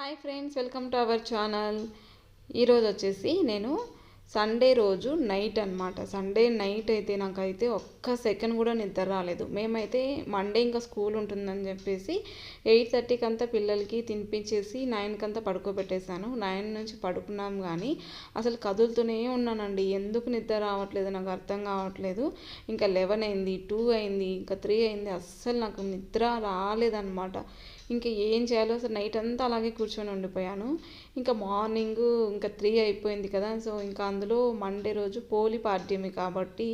Hi friends welcome to our channel. ఈరోజు వచ్చేసి నేను సండే రోజు నైట్ అనమాట సండే నైట్ అయితే నాకైతే ఒక్క సెకండ్ కూడా నిద్ర రాలేదు. మేమైతే మండే ఇంకా స్కూల్ ఉంటుందని చెప్పేసి ఎయిట్ థర్టీకి అంతా పిల్లలకి తినిపించేసి నైన్కి అంతా పడుకోబెట్టేశాను. నైన్ నుంచి పడుకున్నాం కానీ అసలు కదులుతూనే ఉన్నానండి. ఎందుకు నిద్ర రావట్లేదు? నాకు అర్థం కావట్లేదు. ఇంకా లెవెన్ అయింది టూ అయింది ఇంకా త్రీ అయింది. అస్సలు నాకు నిద్ర రాలేదన్నమాట. ఇంకా ఏం చేయాలో అసలు నైట్ అంతా అలాగే కూర్చొని ఉండిపోయాను. ఇంకా మార్నింగ్ ఇంకా త్రీ అయిపోయింది కదా. సో ఇంకా అందులో మండే రోజు పోలి పాడ్యమి కాబట్టి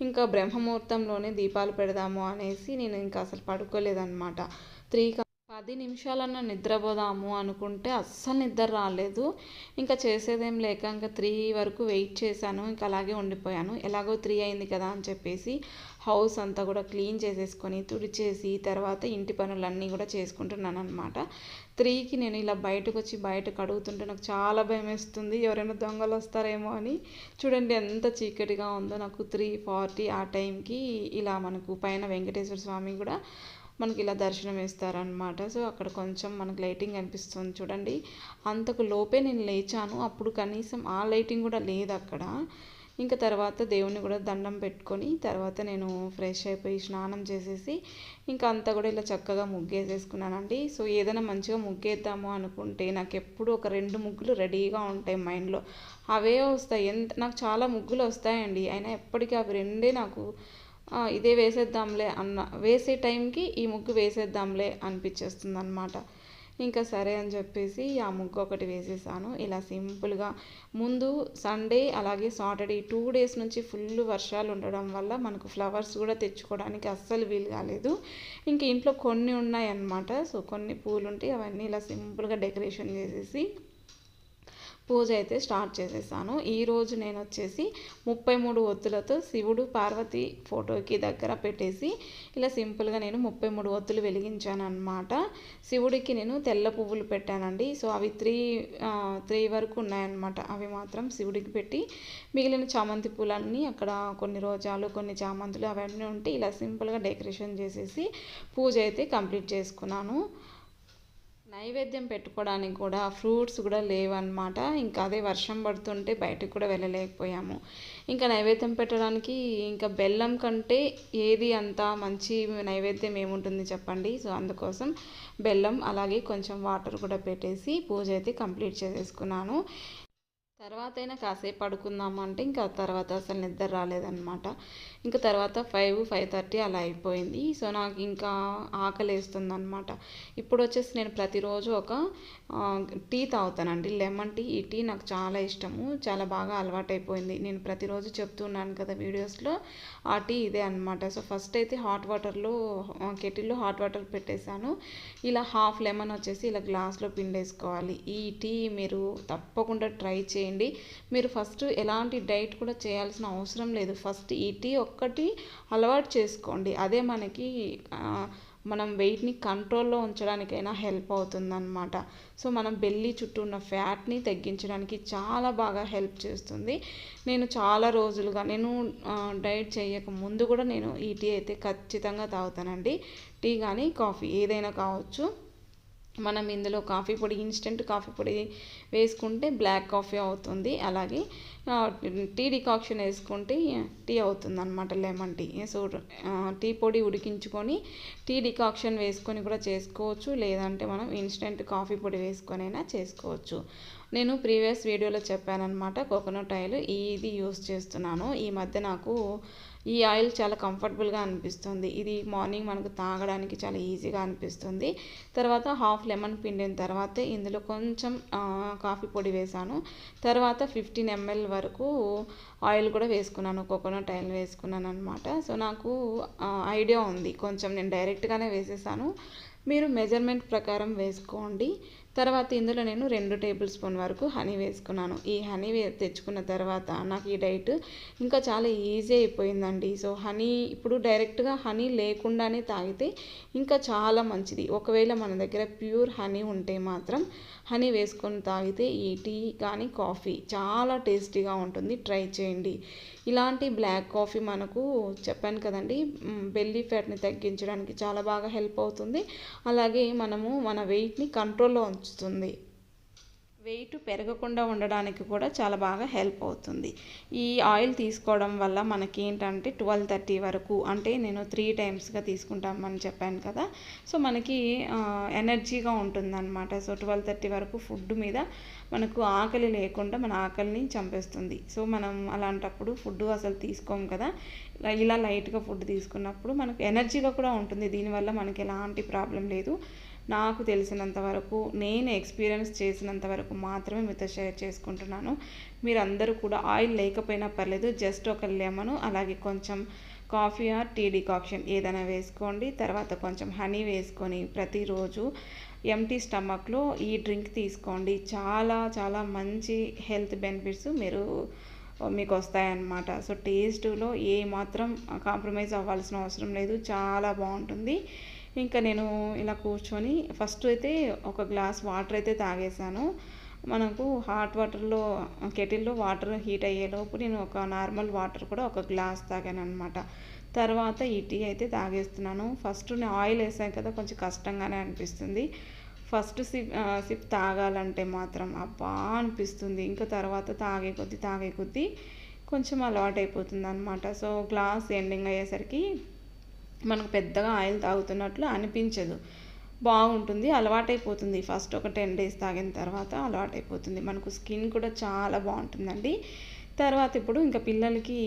ఇంకా బ్రహ్మముహూర్తంలోనే దీపాలు పెడదాము అనేసి నేను ఇంకా అసలు పడుకోలేదన్నమాట. త్రీ పది నిమిషాలన్నా నిద్రపోదాము అనుకుంటే అస్సలు నిద్ర రాలేదు. ఇంకా చేసేదేం లేక ఇంకా త్రీ వరకు వెయిట్ చేశాను. ఇంకా అలాగే ఉండిపోయాను. ఎలాగో త్రీ అయింది కదా అని చెప్పేసి హౌస్ అంతా కూడా క్లీన్ చేసేసుకొని తుడిచేసి తర్వాత ఇంటి పనులన్నీ కూడా చేసుకుంటున్నాను అనమాట త్రీకి నేను ఇలా బయటకు వచ్చి బయట కడుగుతుంటే నాకు చాలా భయం వేస్తుంది ఎవరైనా దొంగలు వస్తారేమో అని. చూడండి ఎంత చీకటిగా ఉందో నాకు త్రీ ఫార్టీ ఆ టైంకి ఇలా మనకు పైన వెంకటేశ్వర స్వామి కూడా మనకి ఇలా దర్శనం ఇస్తారనమాట సో అక్కడ కొంచెం మనకు లైటింగ్ అనిపిస్తుంది చూడండి. అంతకు లోపే నేను లేచాను. అప్పుడు కనీసం ఆ లైటింగ్ కూడా లేదు అక్కడ ఇంకా తర్వాత దేవుని కూడా దండం పెట్టుకొని తర్వాత నేను ఫ్రెష్ అయిపోయి స్నానం చేసేసి ఇంకా అంతా కూడా ఇలా చక్కగా ముగ్గేసేసుకున్నానండి. సో ఏదైనా మంచిగా ముగ్గేద్దాము అనుకుంటే నాకు ఎప్పుడు ఒక రెండు ముగ్గులు రెడీగా ఉంటాయి మైండ్లో. అవే వస్తాయి. ఎంత నాకు చాలా ముగ్గులు వస్తాయండి. అయినా ఎప్పటికీ అవి రెండే నాకు ఇదే వేసేద్దాంలే అన్న వేసే టైంకి ఈ ముగ్గు వేసేద్దాంలే అనిపించేస్తుంది అనమాట ఇంకా సరే అని చెప్పేసి ఆ ముగ్గు ఒకటి వేసేసాను. ఇలా సింపుల్గా ముందు సండే అలాగే సాటర్డే టూ డేస్ నుంచి ఫుల్ వర్షాలు ఉండడం వల్ల మనకు ఫ్లవర్స్ కూడా తెచ్చుకోవడానికి అస్సలు వీలు కాలేదు. ఇంకా ఇంట్లో కొన్ని ఉన్నాయన్నమాట. సో కొన్ని పూలు ఉంటే అవన్నీ ఇలా సింపుల్గా డెకరేషన్ చేసేసి పూజ అయితే స్టార్ట్ చేసేసాను. ఈరోజు నేను వచ్చేసి ముప్పై మూడు ఒత్తులతో శివుడు పార్వతి ఫోటోకి దగ్గర పెట్టేసి ఇలా సింపుల్గా నేను ముప్పై మూడు ఒత్తులు వెలిగించాను అనమాట శివుడికి నేను తెల్ల పువ్వులు పెట్టానండి. సో అవి త్రీ త్రీ వరకు ఉన్నాయన్నమాట. అవి మాత్రం శివుడికి పెట్టి మిగిలిన చామంతి పూలన్నీ అక్కడ కొన్ని రోజాలు కొన్ని చామంతులు అవన్నీ ఉంటే ఇలా సింపుల్గా డెకరేషన్ చేసేసి పూజ అయితే కంప్లీట్ చేసుకున్నాను. నైవేద్యం పెట్టుకోవడానికి కూడా ఫ్రూట్స్ కూడా లేవన్నమాట. ఇంకా అదే వర్షం పడుతుంటే బయటకు కూడా వెళ్ళలేకపోయాము. ఇంకా నైవేద్యం పెట్టడానికి ఇంకా బెల్లం కంటే ఏది అంత మంచి నైవేద్యం ఏముంటుంది చెప్పండి? సో అందుకోసం బెల్లం అలాగే కొంచెం వాటర్ కూడా పెట్టేసి పూజ అయితే కంప్లీట్ చేసేసుకున్నాను. తర్వాత అయినా కాసేపు పడుకుందాము అంటే ఇంకా తర్వాత అసలు నిద్ర రాలేదన్నమాట. ఇంకా తర్వాత ఫైవ్ ఫైవ్ థర్టీ అలా అయిపోయింది. సో నాకు ఇంకా ఆకలి వేస్తుంది అనమాట ఇప్పుడు వచ్చేసి నేను ప్రతిరోజు ఒక టీ తాగుతానండి. లెమన్ టీ ఈ టీ నాకు చాలా ఇష్టము. చాలా బాగా అలవాటైపోయింది. నేను ప్రతిరోజు చెప్తున్నాను కదా వీడియోస్లో ఆ టీ ఇదే అనమాట సో ఫస్ట్ అయితే హాట్ వాటర్లో కెటిల్లో హాట్ వాటర్ పెట్టేశాను. ఇలా హాఫ్ లెమన్ వచ్చేసి ఇలా గ్లాస్లో పిండేసుకోవాలి. ఈ టీ మీరు తప్పకుండా ట్రై చేయండి. మీరు ఫస్ట్ ఎలాంటి డైట్ కూడా చేయాల్సిన అవసరం లేదు. ఫస్ట్ ఈ టీ ఒక్కటి అలవాటు చేసుకోండి. అదే మనకి మనం వెయిట్ని కంట్రోల్లో ఉంచడానికైనా హెల్ప్ అవుతుందన్నమాట. సో మనం బెల్లి చుట్టూ ఉన్న ఫ్యాట్ని తగ్గించడానికి చాలా బాగా హెల్ప్ చేస్తుంది. నేను చాలా రోజులుగా నేను డైట్ చేయక ముందు కూడా నేను ఈ టీ అయితే ఖచ్చితంగా తాగుతానండి. టీ కానీ కాఫీ ఏదైనా కావచ్చు. మనం ఇందులో కాఫీ పొడి ఇన్స్టెంట్ కాఫీ పొడి వేసుకుంటే బ్లాక్ కాఫీ అవుతుంది. అలాగే టీ డికాక్షన్ వేసుకుంటే టీ అవుతుంది అనమాట లెమన్ టీ. సో టీ పొడి ఉడికించుకొని టీ డికాక్షన్ వేసుకొని కూడా చేసుకోవచ్చు. లేదంటే మనం ఇన్స్టెంట్ కాఫీ పొడి వేసుకొనైనా చేసుకోవచ్చు. నేను ప్రీవియస్ వీడియోలో చెప్పానమాట కోకోనట్ ఆయిల్ ఇది యూస్ చేస్తున్నాను. ఈ మధ్య నాకు ఈ ఆయిల్ చాలా కంఫర్టబుల్గా అనిపిస్తుంది. ఇది మార్నింగ్ మనకు తాగడానికి చాలా ఈజీగా అనిపిస్తుంది. తర్వాత హాఫ్ లెమన్ పిండిన తర్వాత ఇందులో కొంచెం కాఫీ పొడి వేసాను. తర్వాత ఫిఫ్టీన్ ఎంఎల్ వరకు ఆయిల్ కూడా వేసుకున్నాను కోకోనట్ ఆయిల్ వేసుకున్నాను అనమాట సో నాకు ఐడియా ఉంది. కొంచెం నేను డైరెక్ట్గానే వేసేసాను. మీరు మెజర్మెంట్ ప్రకారం వేసుకోండి. తర్వాత ఇందులో నేను రెండు టేబుల్ స్పూన్ వరకు హనీ వేసుకున్నాను. ఈ హనీ తెచ్చుకున్న తర్వాత నాకు ఈ డైట్ ఇంకా చాలా ఈజీ అయిపోయిందండి. సో హనీ ఇప్పుడు డైరెక్ట్గా హనీ లేకుండానే తాగితే ఇంకా చాలా మంచిది. ఒకవేళ మన దగ్గర ప్యూర్ హనీ ఉంటే మాత్రం హనీ వేసుకొని తాగితే ఈ టీ కానీ కాఫీ చాలా టేస్టీగా ఉంటుంది. ట్రై చేయండి. ఇలాంటి బ్లాక్ కాఫీ మనకు చెప్పాను కదండి బెల్లీ ఫ్యాట్ని తగ్గించడానికి చాలా బాగా హెల్ప్ అవుతుంది. అలాగే మనము మన వెయిట్ని కంట్రోల్లో ఉంచుతుంది. వెయిట్ పెరగకుండా ఉండడానికి కూడా చాలా బాగా హెల్ప్ అవుతుంది. ఈ ఆయిల్ తీసుకోవడం వల్ల మనకి ఏంటంటే ట్వెల్వ్ థర్టీ వరకు అంటే నేను త్రీ టైమ్స్గా తీసుకుంటామని చెప్పాను కదా. సో మనకి ఎనర్జీగా ఉంటుందన్నమాట. సో ట్వెల్వ్ థర్టీ వరకు ఫుడ్ మీద మనకు ఆకలి లేకుండా మన ఆకలిని చంపేస్తుంది. సో మనం అలాంటప్పుడు ఫుడ్ అసలు తీసుకోము కదా. ఇలా లైట్గా ఫుడ్ తీసుకున్నప్పుడు మనకు ఎనర్జీగా కూడా ఉంటుంది. దీనివల్ల మనకి ఎలాంటి ప్రాబ్లం లేదు. నాకు తెలిసినంత వరకు నేను ఎక్స్పీరియన్స్ చేసినంత వరకు మాత్రమే మీతో షేర్ చేసుకుంటున్నాను. మీరందరూ కూడా ఆయిల్ లేకపోయినా పర్లేదు జస్ట్ ఒక లెమను అలాగే కొంచెం కాఫీ ఆర్ టీ డికాక్షన్ ఏదైనా వేసుకోండి. తర్వాత కొంచెం హనీ వేసుకొని ప్రతిరోజు ఎంటీ స్టమక్లో ఈ డ్రింక్ తీసుకోండి. చాలా చాలా మంచి హెల్త్ బెనిఫిట్స్ మీరు మీకు వస్తాయన్నమాట సో టేస్ట్లో ఏ మాత్రం కాంప్రమైజ్ అవ్వాల్సిన అవసరం లేదు. చాలా బాగుంటుంది. ఇంకా నేను ఇలా కూర్చొని ఫస్ట్ అయితే ఒక గ్లాస్ వాటర్ అయితే తాగేసాను మనకు హాట్ వాటర్లో కెటిల్లో వాటర్ హీట్ అయ్యేలోపు నేను ఒక నార్మల్ వాటర్ కూడా ఒక గ్లాస్ తాగాను అనమాట తర్వాత ఈ టీ అయితే తాగేస్తున్నాను. ఫస్ట్ నేను ఆయిల్ వేసాను కదా కొంచెం కష్టంగానే అనిపిస్తుంది. ఫస్ట్ సిప్ సిప్ తాగాలంటే మాత్రం అబ్బా అనిపిస్తుంది. ఇంకా తర్వాత తాగే కొద్దీ తాగే కొద్దీ కొంచెం అలవాటు అయిపోతుంది అనమాట సో గ్లాస్ ఎండింగ్ అయ్యేసరికి మనకు పెద్దగా ఆయిల్ తాగుతున్నట్లు అనిపించదు. బాగుంటుంది అలవాటైపోతుంది. ఫస్ట్ ఒక టెన్ డేస్ తాగిన తర్వాత అలవాటైపోతుంది. మనకు స్కిన్ కూడా చాలా బాగుంటుందండి. తర్వాత ఇప్పుడు ఇంకా పిల్లలకి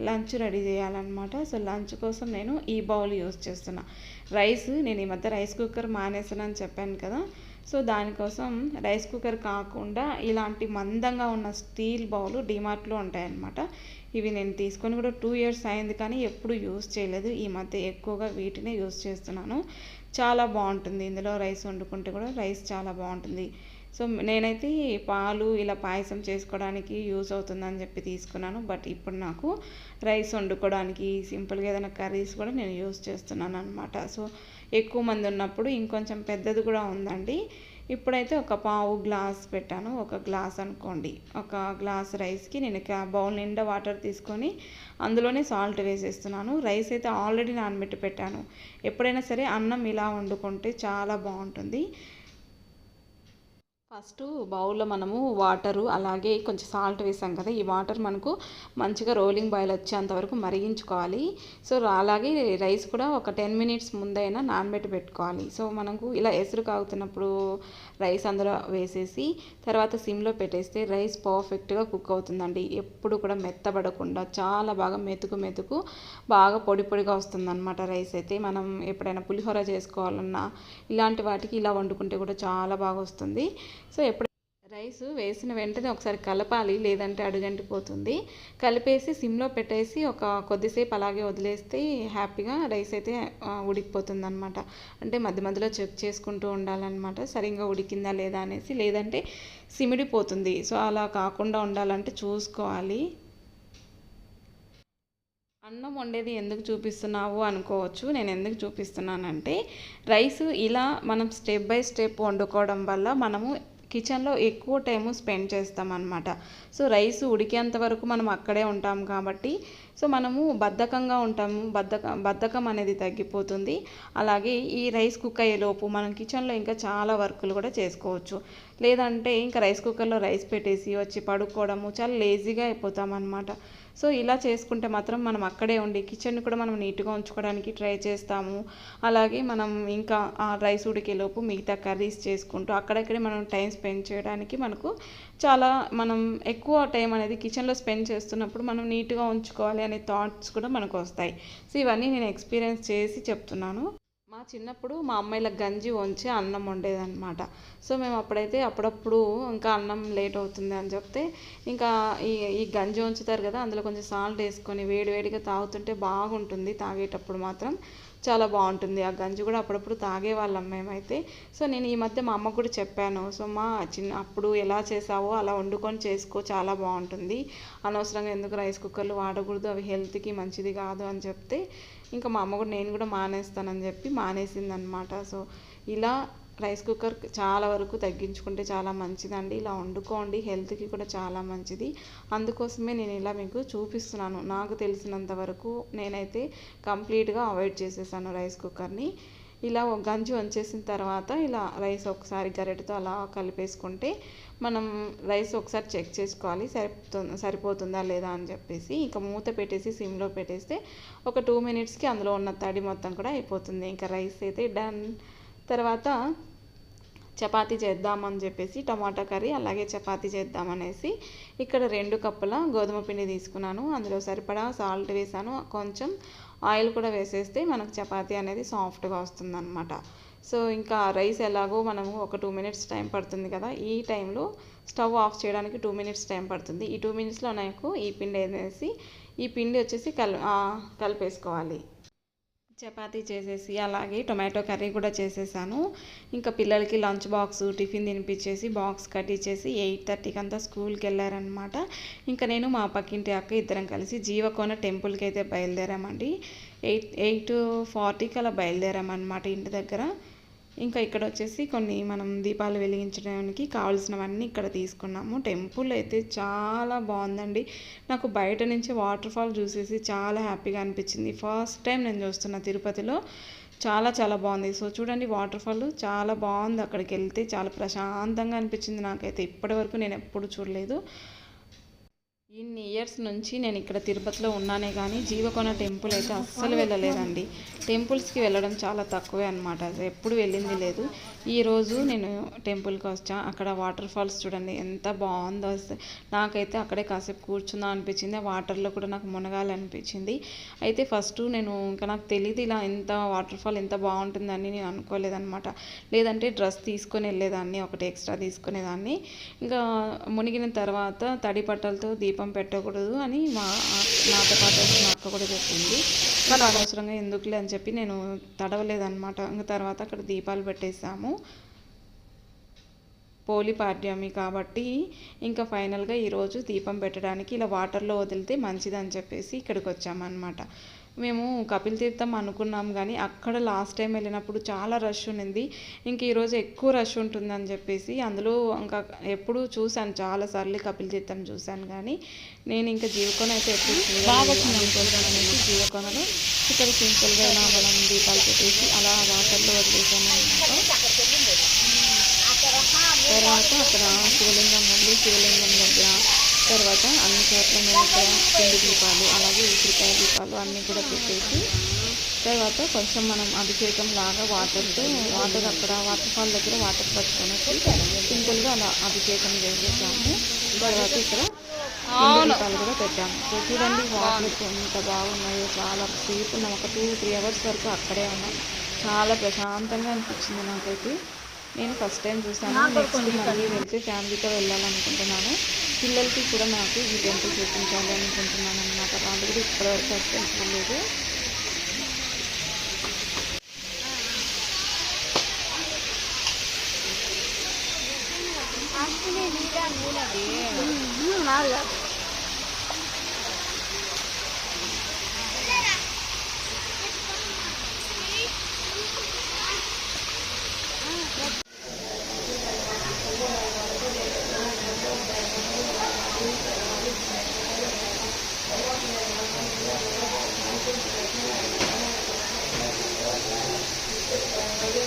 లంచ్ రెడీ చేయాలన్నమాట. సో లంచ్ కోసం నేను ఈ బౌల్ యూస్ చేస్తున్నా. రైస్ నేను ఈ మధ్య రైస్ కుక్కర్ మానేసానని చెప్పాను కదా. సో దానికోసం రైస్ కుక్కర్ కాకుండా ఇలాంటి మందంగా ఉన్న స్టీల్ బౌల్ డిమార్ట్లో ఉంటాయన్నమాట. ఇవి నేను తీసుకొని కూడా టూ ఇయర్స్ అయింది కానీ ఎప్పుడు యూస్ చేయలేదు. ఈ మధ్య ఎక్కువగా వీటినే యూస్ చేస్తున్నాను. చాలా బాగుంటుంది. ఇందులో రైస్ వండుకుంటే కూడా రైస్ చాలా బాగుంటుంది. సో నేనైతే పాలు ఇలా పాయసం చేసుకోవడానికి యూస్ అవుతుందని చెప్పి తీసుకున్నాను. బట్ ఇప్పుడు నాకు రైస్ వండుకోవడానికి సింపుల్గా ఏదైనా కర్రీస్ కూడా నేను యూస్ చేస్తున్నాను అనమాట సో ఎక్కువ మంది ఉన్నప్పుడు ఇంకొంచెం పెద్దది కూడా ఉందండి. ఇప్పుడైతే ఒక పావు గ్లాస్ పెట్టాను. ఒక గ్లాస్ అనుకోండి. ఒక గ్లాస్ రైస్కి నేను బౌల్ నిండా వాటర్ తీసుకొని అందులోనే సాల్ట్ వేసేస్తున్నాను. రైస్ అయితే ఆల్రెడీ నానబెట్టి పెట్టాను. ఎప్పుడైనా సరే అన్నం ఇలా వండుకుంటే చాలా బాగుంటుంది. ఫస్ట్ బౌల్లో మనము వాటరు అలాగే కొంచెం సాల్ట్ వేసాం కదా ఈ వాటర్ మనకు మంచిగా రోలింగ్ బాయిల్ వచ్చేంత వరకు మరిగించుకోవాలి. సో అలాగే రైస్ కూడా ఒక టెన్ మినిట్స్ ముందైనా నానబెట్టి పెట్టుకోవాలి. సో మనకు ఇలా ఎసురు కాగుతున్నప్పుడు రైస్ అందులో వేసేసి తర్వాత సిమ్లో పెట్టేస్తే రైస్ పర్ఫెక్ట్గా కుక్ అవుతుందండి. ఎప్పుడు కూడా మెత్తబడకుండా చాలా బాగా మెతుకు మెతుకు బాగా పొడి పొడిగా వస్తుందన్నమాట రైస్ అయితే. మనం ఎప్పుడైనా పులిహోర చేసుకోవాలన్నా ఇలాంటి వాటికి ఇలా వండుకుంటే కూడా చాలా బాగా వస్తుంది. సో ఎప్పుడు రైస్ వేసిన వెంటనే ఒకసారి కలపాలి లేదంటే అడుగంటిపోతుంది. కలిపేసి సిమ్లో పెట్టేసి ఒక కొద్దిసేపు అలాగే వదిలేస్తే హ్యాపీగా రైస్ అయితే ఉడికిపోతుంది అనమాట అంటే మధ్య మధ్యలో చెక్ చేసుకుంటూ ఉండాలన్నమాట. సరిగ్గా ఉడికిందా లేదా అనేసి లేదంటే సిమిడిపోతుంది సో అలా కాకుండా ఉండాలంటే చూసుకోవాలి. అన్నం వండేది ఎందుకు చూపిస్తున్నావు అనుకోవచ్చు. నేను ఎందుకు చూపిస్తున్నానంటే రైస్ ఇలా మనం స్టెప్ బై స్టెప్ వండుకోవడం వల్ల మనము కిచెన్లో ఎక్కువ టైము స్పెండ్ చేస్తామన్నమాట. సో రైస్ ఉడికేంత వరకు మనం అక్కడే ఉంటాం కాబట్టి సో మనము బద్ధకంగా ఉంటాము. బద్ధక బద్ధకం అనేది తగ్గిపోతుంది. అలాగే ఈ రైస్ కుక్ అయ్యేలోపు మనం కిచెన్లో ఇంకా చాలా వర్కులు కూడా చేసుకోవచ్చు. లేదంటే ఇంకా రైస్ కుక్కర్లో రైస్ పెట్టేసి వచ్చి పడుకోవడము చాలా లేజీగా అయిపోతాం అనమాట సో ఇలా చేసుకుంటే మాత్రం మనం అక్కడే ఉండి కిచెన్ కూడా మనం నీట్గా ఉంచుకోవడానికి ట్రై చేస్తాము. అలాగే మనం ఇంకా ఆ రైస్ ఉడికేలోపు మిగతా కర్రీస్ చేసుకుంటూ అక్కడక్కడే మనం టైం స్పెండ్ చేయడానికి మనకు చాలా మనం ఎక్కువ టైం అనేది కిచెన్లో స్పెండ్ చేస్తున్నప్పుడు మనం నీట్గా ఉంచుకోవాలి అనే థాట్స్ కూడా మనకు వస్తాయి. సో ఇవన్నీ నేను ఎక్స్పీరియన్స్ చేసి చెప్తున్నాను. చిన్నప్పుడు మా అమ్మాయిల గంజి వంచి అన్నం వండేదన్నమాట. సో మేము అప్పుడైతే అప్పుడప్పుడు ఇంకా అన్నం లేట్ అవుతుంది అని చెప్తే ఇంకా ఈ ఈ గంజి వంచుతారు కదా అందులో కొంచెం సాల్ట్ వేసుకొని వేడివేడిగా తాగుతుంటే బాగుంటుంది తాగేటప్పుడు మాత్రం. చాలా బాగుంటుంది ఆ గంజి కూడా అప్పుడప్పుడు తాగేవాళ్ళం మేమైతే. సో నేను ఈ మధ్య మా అమ్మకు కూడా చెప్పాను సో మా చిన్న అప్పుడు ఎలా చేసావో అలా వండుకొని చేసుకో చాలా బాగుంటుంది. అనవసరంగా ఎందుకు రైస్ కుక్కర్లు వాడకూడదు అవి హెల్త్కి మంచిది కాదు అని చెప్తే ఇంకా మా అమ్మ కూడా నేను కూడా మానేస్తానని చెప్పి మానేసిందనమాట సో ఇలా రైస్ కుక్కర్ చాలా వరకు తగ్గించుకుంటే చాలా మంచిదండి. ఇలా వండుకోండి. హెల్త్కి కూడా చాలా మంచిది. అందుకోసమే నేను ఇలా మీకు చూపిస్తున్నాను. నాకు తెలిసినంత వరకు నేనైతే కంప్లీట్గా అవాయిడ్ చేసేసాను రైస్ కుక్కర్ని. ఇలా గంజి వంచేసిన తర్వాత ఇలా రైస్ ఒకసారి గరిటతో అలా కలిపేసుకుంటే మనం రైస్ ఒకసారి చెక్ చేసుకోవాలి. సరిపోతుందా సరిపోతుందా లేదా అని చెప్పేసి ఇంకా మూత పెట్టేసి సిమ్లో పెట్టేస్తే ఒక టూ మినిట్స్కి అందులో ఉన్న తడి మొత్తం కూడా అయిపోతుంది. ఇంకా రైస్ అయితే డన్. తర్వాత చపాతీ చేద్దామని చెప్పేసి టమాటా కర్రీ అలాగే చపాతీ చేద్దామనేసి ఇక్కడ రెండు కప్పుల గోధుమ పిండి తీసుకున్నాను. అందులో సరిపడా సాల్ట్ వేసాను. కొంచెం ఆయిల్ కూడా వేసేస్తే మనకు చపాతీ అనేది సాఫ్ట్గా వస్తుందన్నమాట. సో ఇంకా రైస్ ఎలాగో మనము ఒక టూ మినిట్స్ టైం పడుతుంది కదా. ఈ టైంలో స్టవ్ ఆఫ్ చేయడానికి టూ మినిట్స్ టైం పడుతుంది. ఈ టూ మినిట్స్లో నాకు ఈ పిండి వేసి ఈ పిండి వచ్చేసి కల్ కలిపేసుకోవాలి. చపాతీ చేసేసి అలాగే టొమాటో కర్రీ కూడా చేసేసాను. ఇంకా పిల్లలకి లంచ్ బాక్స్ టిఫిన్ తినిపించేసి బాక్స్ కట్టించేసి ఎయిట్ థర్టీకి అంతా స్కూల్కి వెళ్ళారనమాట ఇంకా నేను మా పక్కింటి అక్క ఇద్దరం కలిసి జీవకోన టెంపుల్కి అయితే బయలుదేరామండి. ఎయిట్ ఎయిట్ ఫార్టీకి అలా బయలుదేరామన్నమాట ఇంటి దగ్గర. ఇంకా ఇక్కడ వచ్చేసి కొన్ని మనం దీపాలు వెలిగించడానికి కావాల్సినవన్నీ ఇక్కడ తీసుకున్నాము. టెంపుల్ అయితే చాలా బాగుందండి. నాకు బయట నుంచి వాటర్ ఫాల్ చూసేసి చాలా హ్యాపీగా అనిపించింది. ఫస్ట్ టైం నేను చూస్తున్నా తిరుపతిలో చాలా చాలా బాగుంది. సో చూడండి వాటర్ ఫాల్ చాలా బాగుంది. అక్కడికి వెళ్తే చాలా ప్రశాంతంగా అనిపించింది నాకైతే. ఇప్పటి వరకు నేను ఎప్పుడు చూడలేదు. ఇన్ని ఇయర్స్ నుంచి నేను ఇక్కడ తిరుపతిలో ఉన్నానే కానీ జీవకోన టెంపుల్ అయితే అస్సలు వెళ్ళలేదండి. టెంపుల్స్కి వెళ్ళడం చాలా తక్కువే అనమాట ఎప్పుడు వెళ్ళింది లేదు. ఈరోజు నేను టెంపుల్కి వచ్చా. అక్కడ వాటర్ ఫాల్స్ చూడండి ఎంత బాగుందో నాకైతే అక్కడే కాసేపు కూర్చుందా అనిపించింది. ఆ వాటర్లో కూడా నాకు మునగాలనిపించింది. అయితే ఫస్ట్ నేను ఇంకా నాకు తెలియదు ఇలా ఎంత వాటర్ ఫాల్ ఎంత బాగుంటుందని నేను అనుకోలేదన్నమాట. లేదంటే డ్రెస్ తీసుకొని వెళ్ళేదాన్ని ఒకటి ఎక్స్ట్రా తీసుకునేదాన్ని. ఇంకా మునిగిన తర్వాత తడి పట్టలతో దీప దీపం పెట్టకూడదు అని మా నాతో పాటు మా అక్క కూడా చెప్పింది. మరి అనవసరంగా ఎందుకులే అని చెప్పి నేను తడవలేదన్నమాట. ఇంకా తర్వాత అక్కడ దీపాలు పెట్టేసాము పోలి పాడ్యమి కాబట్టి ఇంకా ఫైనల్గా ఈరోజు దీపం పెట్టడానికి ఇలా వాటర్లో వదిలితే మంచిదని చెప్పేసి ఇక్కడికి వచ్చామన్నమాట. మేము కపిల్ తీర్థం అనుకున్నాం కానీ అక్కడ లాస్ట్ టైం వెళ్ళినప్పుడు చాలా రష్ ఉండింది ఇంక ఈరోజు ఎక్కువ రష్ ఉంటుందని చెప్పేసి అందులో ఇంకా ఎప్పుడు చూశాను చాలా సార్లు కపిల్ తీర్థం చూశాను కానీ నేను ఇంకా జీవకోన అయితే ఎప్పుడు జీవకోనలో ఇక్కడ సింపుల్గా ఇలా మనం దీపాలు పెట్టేసి అలా వాటర్లో వదిలేసాను తర్వాత అక్కడ శివలింగం ఉంది. శివలింగం దగ్గర తర్వాత అన్ని చోట్ల మేము ఇక్కడ పిండి దీపాలు అలాగే ఉసిరికాయ దీపాలు అన్నీ కూడా పెట్టేసి తర్వాత కొంచెం మనం అభిషేకం లాగా వాటర్తో వాటర్ అక్కడ వాటర్ ఫాల్ దగ్గర వాటర్ పట్టుకొని సింపుల్గా అలా అభిషేకం చేసేసాము. తర్వాత ఇక్కడ దీపాలు కూడా పెట్టాము. సో చూడండి వాటర్ ఎంత బాగున్నాయో చాలా సేపు ఉన్నాం ఒక టూ త్రీ అవర్స్ వరకు అక్కడే ఉన్నాం. చాలా ప్రశాంతంగా అనిపించింది నాకైతే. నేను ఫస్ట్ టైం చూసాను నెక్స్ట్ మళ్ళీ వెళ్తే ఫ్యామిలీతో వెళ్ళాలనుకుంటున్నాను. పిల్లలకి కూడా నాకు ఈ టెంపుల్ చూపించాలి అనుకుంటున్నాను అనమాట వాళ్ళు కూడా ఇప్పటివరకు ఫస్ట్ టైం చూడలేదు నాది అన్ని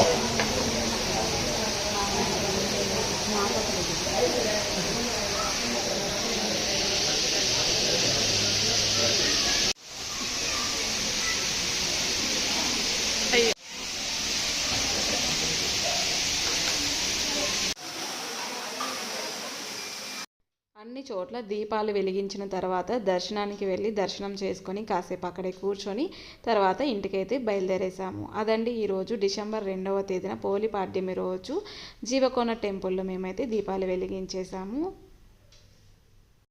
చోట్ల దీపాలు వెలిగించిన తర్వాత దర్శనానికి వెళ్ళి దర్శనం చేసుకొని కాసేపు అక్కడే కూర్చొని తర్వాత ఇంటికైతే బయలుదేరేసాము అదండి ఈరోజు డిసెంబర్ రెండవ తేదీన పోలి పాడ్యమి రోజు జీవకోన టెంపుల్లో మేమైతే దీపాలు వెలిగించేసాము